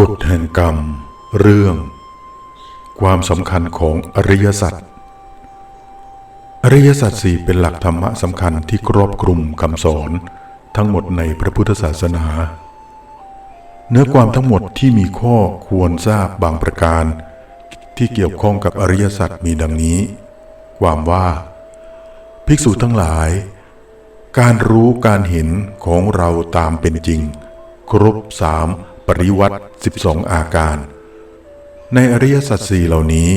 กฎแห่งกรรม เรื่อง ความสำคัญของอริยสัจอริยสัจสี่เป็นหลักธรรมะสำคัญที่ครอบคลุมคำสอนทั้งหมดในพระพุทธศาสนา เนื้อความทั้งหมดที่มีข้อควรทราบบางประการ ที่เกี่ยวข้องกับอริยสัจมีดังนี้ ความว่า ภิกษุทั้งหลาย การรู้การเห็นของเราตามเป็นจริง ครบสาม ปริวัติ 12 อาการ ในอริยสัจสี่เหล่านี้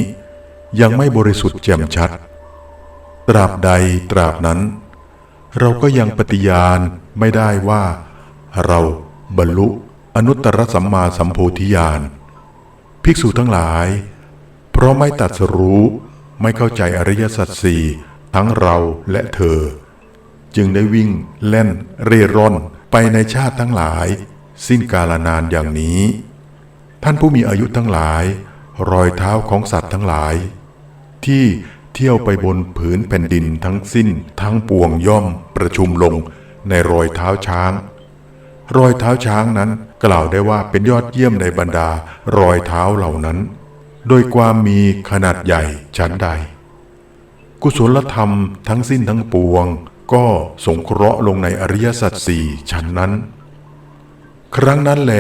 ยังไม่บริสุทธิ์แจ่มชัด ตราบใดตราบนั้น เราก็ยังปฏิญาณไม่ได้ว่า เราบรรลุอนุตตรสัมมาสัมโพธิญาณภิกษุทั้งหลาย เพราะไม่ตัดสรู้ไม่เข้าใจอริยสัจสี่ทั้งเราและเธอ จึงได้วิ่งเล่นเร่ร่อนไปในชาติทั้งหลาย สิ้นกาลนานอย่างนี้ ท่านผู้มีอายุทั้งหลาย รอยเท้าของสัตว์ทั้งหลาย ที่เที่ยวไปบนผืนแผ่นดินทั้งสิ้นทั้งปวงย่อมประชุมลงในรอยเท้าช้าง รอยเท้าช้างนั้นกล่าวได้ว่าเป็นยอดเยี่ยมในบรรดารอยเท้าเหล่านั้น โดยความมีขนาดใหญ่ชั้นใด กุศลธรรมทั้งสิ้นทั้งปวง ก็สงเคราะห์ลงในอริยสัจสี่ชั้นนั้น ครั้งนั้นแล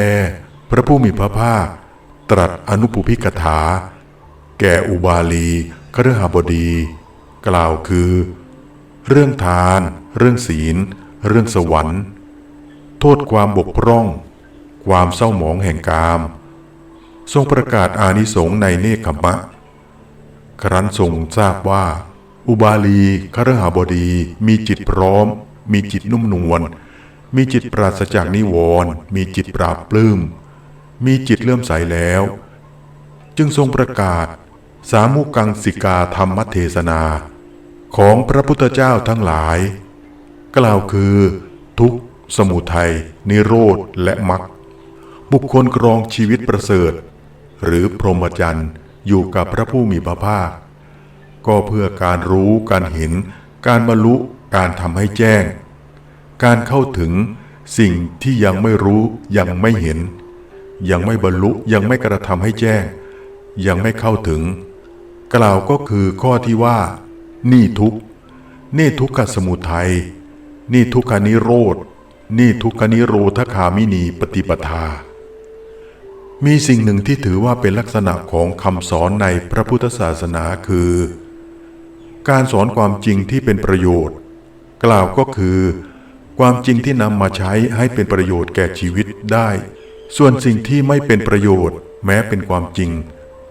พระผู้มีพระภาค ตรัสอนุปุพิกถา แก่อุบาลีคฤหบดี กล่าวคือ เรื่องทาน เรื่องศีล เรื่องสวรรค์ โทษความบกพร่อง ความเศร้าหมองแห่งกาม ทรงประกาศอานิสงส์ในเนคขมมะครั้นทรงทราบว่า อุบาลีคฤหบดีมีจิตพร้อม มีจิตนุ่มนวล มีจิตปราศจากนิวรณ์มีจิตปราบปลื้ม มีจิตเลื่อมใสแล้ว จึงทรงประกาศ สามุกังสิกาธรรมเทศนา ของพระพุทธเจ้าทั้งหลาย กล่าวคือ ทุกสมุทัย นิโรธ และมรรคบุคคลครองชีวิตประเสริฐ หรือพรหมจรรย์อยู่กับพระผู้มีพระภาค ก็เพื่อการรู้การเห็น การบรรลุการทำให้แจ้ง การเข้าถึงสิ่งที่ยังไม่รู้ยังไม่เห็น ยังไม่บรรลุยังไม่กระทำให้แจ้ง ยังไม่เข้าถึง กล่าวก็คือข้อที่ว่า นี่ทุกนี่ทุกขสมุทัยนี่ทุกขานิโรธนี่ทุกขานิโรธคามินีปฏิปทา มีสิ่งหนึ่งที่ถือว่าเป็นลักษณะของคำสอนในพระพุทธศาสนาคือ การสอนความจริงที่เป็นประโยชน์ กล่าวก็คือ ความจริงที่นำมาใช้ให้เป็นประโยชน์แก่ชีวิตได้ ส่วนสิ่งที่ไม่เป็นประโยชน์ แม้เป็นความจริง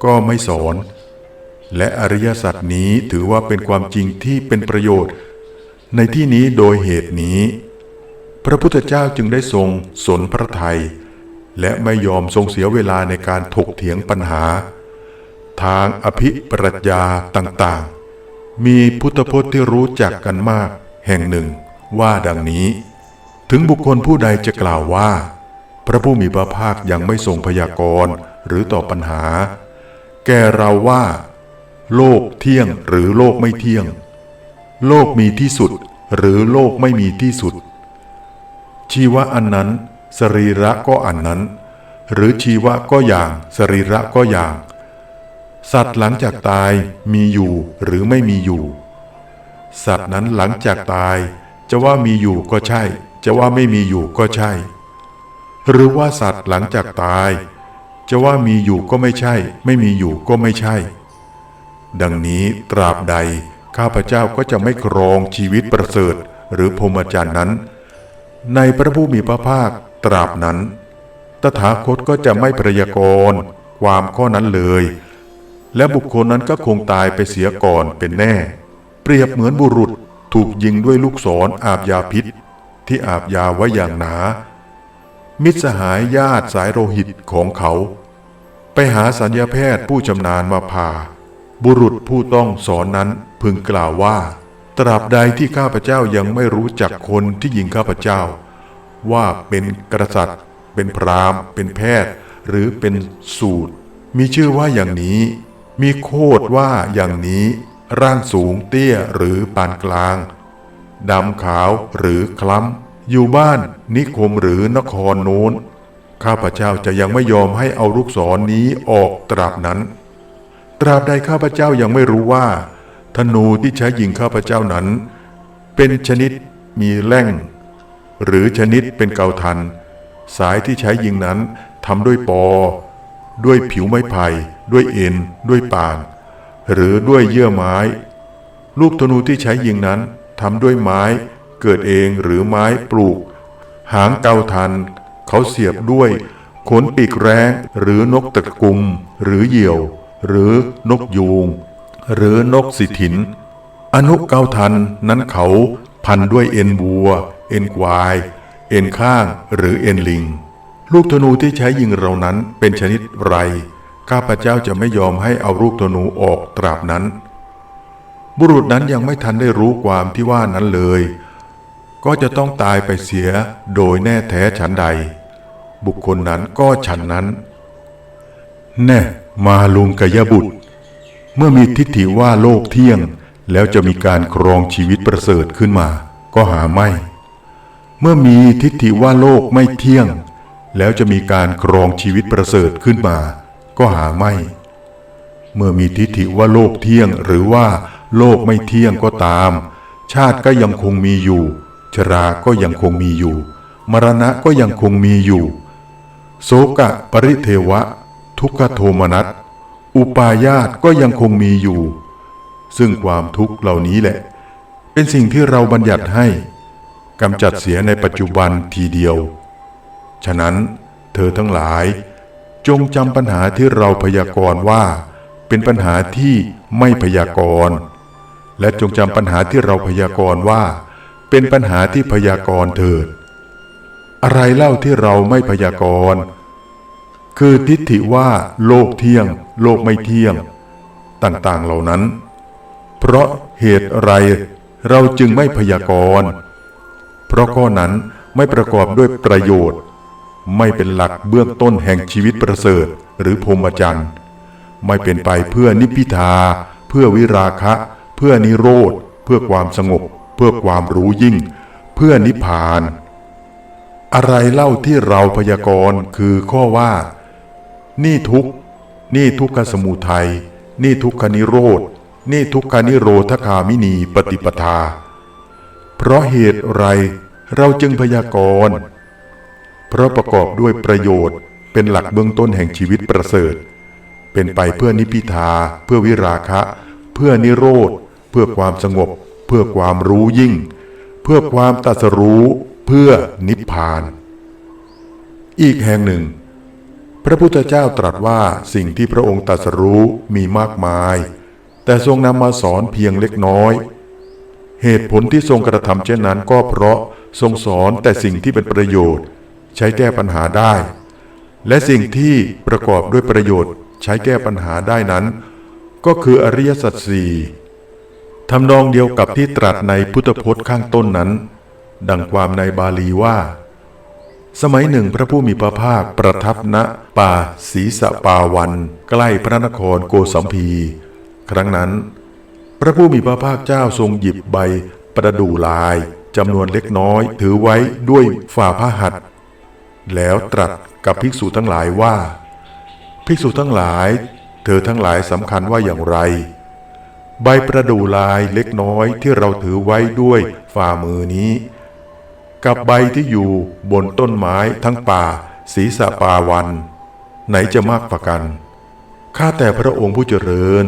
ก็ไม่สอน และอริยสัจนี้ถือว่าเป็นความจริงที่เป็นประโยชน์ ในที่นี้โดยเหตุนี้ พระพุทธเจ้าจึงได้ทรงสนพระทัยและไม่ยอมทรงเสียเวลาในการถกเถียงปัญหา ทางอภิปรัชญาต่างๆ มีพุทธพจน์ที่รู้จักกันมากแห่งหนึ่ง ว่าดังนี้ ถึงบุคคลผู้ใดจะกล่าวว่า พระผู้มีพระภาคยังไม่ทรงพยากรณ์หรือตอบปัญหา แก่เราว่า โลกเที่ยงหรือโลกไม่เที่ยง โลกมีที่สุดหรือโลกไม่มีที่สุด ชีวะอันนั้น สรีระก็อันนั้น หรือชีวะก็อย่าง สรีระก็อย่าง สัตว์หลังจากตายมีอยู่หรือไม่มีอยู่ สัตว์นั้นหลังจากตาย จะว่ามีอยู่ก็ใช่ จะว่าไม่มีอยู่ก็ใช่ หรือว่าสัตว์หลังจากตาย จะว่ามีอยู่ก็ไม่ใช่ ไม่มีอยู่ก็ไม่ใช่ ดังนี้ตราบใดข้าพเจ้าก็จะไม่ครองชีวิตประเสริฐ หรือพรหมจรรย์นั้น ในพระผู้มีพระภาคตราบนั้น ตถาคตก็จะไม่พยากรณ์ความข้อนั้นเลย และบุคคลนั้นก็คงตายไปเสียก่อนเป็นแน่ เปรียบเหมือนบุรุษ ถูกยิงด้วยลูกศรออาบยาพิษ ที่อาบยาไว้อย่างหนา มิตรสหายญาติสายโลหิตของเขา ไปหาสัญญาแพทย์ผู้ชำนาญมาผ่า บุรุษผู้ต้องสอนนั้นพึงกล่าวว่า ตราบใดที่ข้าพเจ้ายังไม่รู้จักคนที่ยิงข้าพเจ้า ว่าเป็นกษัตริย์ เป็นพราหมณ์ เป็นแพทย์ หรือเป็นสูตร มีชื่อว่าอย่างนี้ มีโคดว่าอย่างนี้ ร่างสูงเตี้ยหรือปานกลาง ดำขาวหรือคล้ำ อยู่บ้านนิคมหรือนครโน้น ข้าพเจ้าจะยังไม่ยอมให้เอาลูกศรนี้ออกตราบนั้น ตราบใดข้าพเจ้ายังไม่รู้ว่า ธนูที่ใช้ยิงข้าพเจ้านั้น เป็นชนิดมีแล่ง หรือชนิดเป็นเกาทัน สายที่ใช้ยิงนั้นทำด้วยปอ ด้วยผิวไม้ไผ่ด้วยเอ็นด้วยปาน หรือด้วยเยื่อไม้ ลูกธนูที่ใช้ยิงนั้นทำด้วยไม้เกิดเองหรือไม้ปลูก หางเกาทัน เขาเสียบด้วยขนปีกแรงหรือนกตะกุม หรือเหยี่ยว หรือนกยูง หรือนกสิถิน อนุเกาทันนั้นเขาพันด้วยเอ็นบัว เอ็นควาย เอ็นข้างหรือเอ็นลิง ลูกธนูที่ใช้ยิงเรานั้นเป็นชนิดไร ข้าพเจ้าจะไม่ยอมให้เอาลูกธนูออกตราบนั้น บุรุษนั้นยังไม่ทันได้รู้ความที่ว่านั้นเลย ก็จะต้องตายไปเสียโดยแน่แท้ฉันใด บุคคลนั้นก็ฉันนั้น แน่มาลุงกยบุตร เมื่อมีทิฏฐิว่าโลกเที่ยง แล้วจะมีการครองชีวิตประเสริฐขึ้นมา ก็หาไม่ เมื่อมีทิฏฐิว่าโลกไม่เที่ยง แล้วจะมีการครองชีวิตประเสริฐขึ้นมา ก็หาไม่ เมื่อมีทิฏฐิว่าโลกเที่ยงหรือว่าโลกไม่เที่ยงก็ตาม ชาติก็ยังคงมีอยู่ ชราก็ยังคงมีอยู่ มรณะก็ยังคงมีอยู่ โสกะปริเทวะ ทุกขโทมนัสอุปาญาตก็ยังคงมีอยู่ ซึ่งความทุกข์เหล่านี้แหละ เป็นสิ่งที่เราบัญญัติให้กำจัดเสียในปัจจุบันทีเดียว ฉะนั้นเธอทั้งหลาย จงจำปัญหาที่เราพยากรณ์ว่า เป็นปัญหาที่ไม่พยากรณ์ และจงจำปัญหาที่เราพยากรณ์ว่า เป็นปัญหาที่พยากรณ์เถิด อะไรเล่าที่เราไม่พยากรณ์ คือทิฏฐิว่า โลกเที่ยง โลกไม่เที่ยง ต่างๆเหล่านั้น เพราะเหตุไรเราจึงไม่พยากรณ์ เพราะข้อนั้นไม่ประกอบด้วยประโยชน์ ไม่เป็นหลักเบื้องต้นแห่งชีวิตประเสริฐ หรือพรหมจรรย์ ไม่เป็นไปเพื่อนิพพิทา เพื่อวิราคะ เพื่อนิโรธ เพื่อความสงบ เพื่อความรู้ยิ่ง เพื่อนิพพาน อะไรเล่าที่เราพยากรณ์คือข้อว่า นี่ทุกนี่ทุกขสมุทัย นี่ทุกขนิโรธ นี่ทุกขนิโรธคามินีปฏิปทา เพราะเหตุไรเราจึงพยากรณ์ เพราะประกอบด้วยประโยชน์ เป็นหลักเบื้องต้นแห่งชีวิตประเสริฐ เป็นไปเพื่อนิพิทา เพื่อวิราคะ เพื่อนิโรธ เพื่อความสงบ เพื่อความรู้ยิ่ง เพื่อความตัสรู้เพื่อนิพพาน อีกแห่งหนึ่ง พระพุทธเจ้าตรัสว่าสิ่งที่พระองค์ตัสรู้มีมากมาย แต่ทรงนำมาสอนเพียงเล็กน้อย เหตุผลที่ทรงกระทำเช่นนั้นก็เพราะทรงสอนแต่สิ่งที่เป็นประโยชน์ ใช้แก้ปัญหาได้ และสิ่งที่ประกอบด้วยประโยชน์ ใช้แก้ปัญหาได้นั้น ก็คืออริยสัจสี่ทำนองเดียวกับที่ตรัสในพุทธพจน์ข้างต้นนั้น ดังความในบาลีว่า สมัยหนึ่งพระผู้มีพระภาคประทับณป่าศรีสะปาวัน ใกล้พระนครโกสัมพี ครั้งนั้น พระผู้มีพระภาคเจ้าทรงหยิบใบประดู่ลายจำนวนเล็กน้อยถือไว้ด้วยฝ่าพระหัตถ์ แล้วตรัสกับภิกษุทั้งหลายว่า ภิกษุทั้งหลาย เธอทั้งหลายสำคัญว่าอย่างไร ใบประดู่ลายเล็กน้อยที่เราถือไว้ด้วยฝ่ามือนี้ กับใบที่อยู่บนต้นไม้ทั้งป่าศีสะปาวัน ไหนจะมากกว่ากันข้าแต่พระองค์ผู้เจริญ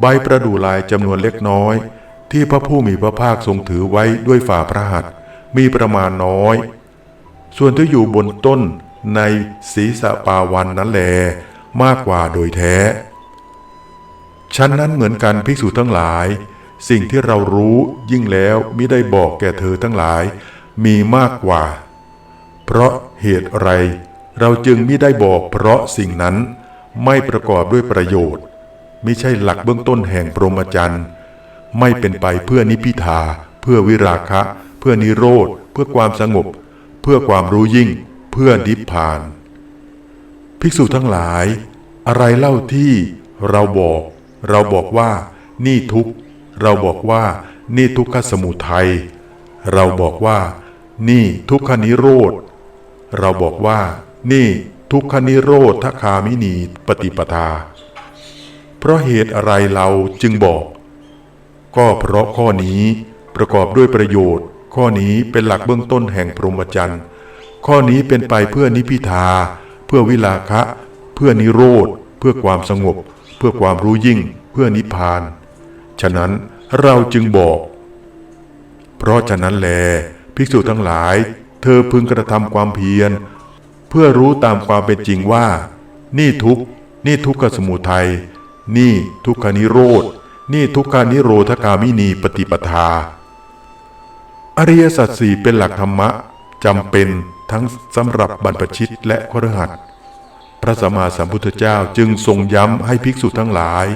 ใบประดู่ลายจำนวนเล็กน้อย ที่พระผู้มีพระภาคทรงถือไว้ด้วยฝ่าพระหัตถ์มีประมาณน้อย ส่วนที่อยู่บนต้นในศีสะปาวันนั้นแลมากกว่าโดยแท้ฉันนั้นเหมือนกันภิกษุทั้งหลาย สิ่งที่เรารู้ยิ่งแล้วมิได้บอกแก่เธอทั้งหลาย มีมากกว่า เพราะเหตุไร เราจึงมิได้บอกเพราะสิ่งนั้นไม่ประกอบด้วยประโยชน์มิใช่หลักเบื้องต้นแห่งพรหมจรรย์ไม่เป็นไปเพื่อนิพพิทา เพื่อวิราคะ เพื่อนิโรธ เพื่อความสงบ เพื่อความรู้ยิ่งเพื่อนิพพาน ภิกษุทั้งหลาย อะไรเล่าที่เราบอก เราบอกว่านี่ทุกข์เราบอกว่านี่ทุกขสมุทัยเราบอกว่า นี่ทุกขนิโรธ เราบอกว่า นี่ทุกขนิโรธทคามินีปฏิปทา เพราะเหตุอะไรเราจึงบอก ก็เพราะข้อนี้ประกอบด้วยประโยชน์ ข้อนี้เป็นหลักเบื้องต้นแห่งพรหมจรรย์ ข้อนี้เป็นไปเพื่อนิพิทา เพื่อวิลาคะ เพื่อนิโรธ เพื่อความสงบ เพื่อความรู้ยิ่ง เพื่อนิพพาน ฉะนั้นเราจึงบอก เพราะฉะนั้นแล ภิกษุทั้งหลาย เธอพึงกระทำความเพียร เพื่อรู้ตามความเป็นจริงว่า นี่ทุกนี่ทุกขสมุทัย นี่ทุกขานิโรธ นี่ทุกขานิโรธกามินีปฏิปทา อริยสัจสี่เป็นหลักธรรมะจำเป็นทั้งสำหรับบรรพชิตและครหัสพระสัมมาสัมพุทธเจ้าจึงทรงย้ำให้ภิกษุทั้งหลาย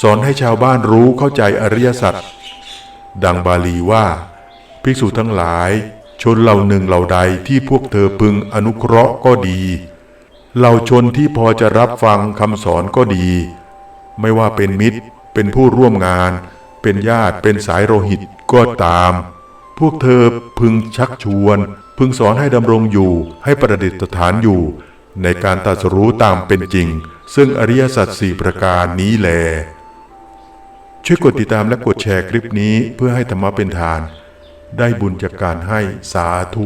สอนให้ชาวบ้านรู้เข้าใจอริยสัจดังบาลีว่า ภิกษุทั้งหลาย ชนเหล่าหนึ่งเหล่าใดที่พวกเธอพึงอนุเคราะห์ก็ดีเหล่าชนที่พอจะรับฟังคำสอนก็ดี ไม่ว่าเป็นมิตร เป็นผู้ร่วมงาน เป็นญาติเป็นสายโลหิตก็ตาม พวกเธอพึงชักชวน พึงสอนให้ดำรงอยู่ให้ประดิษฐานอยู่ ในการตรัสรู้ตามเป็นจริง ซึ่งอริยสัจสี่ประการนี้แล ช่วยกดติดตามและกดแชร์คลิปนี้เพื่อให้ธรรมะเป็นทาน ได้บุญจากการให้สาธุ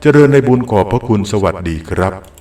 เจริญในบุญขอบพระคุณสวัสดีครับ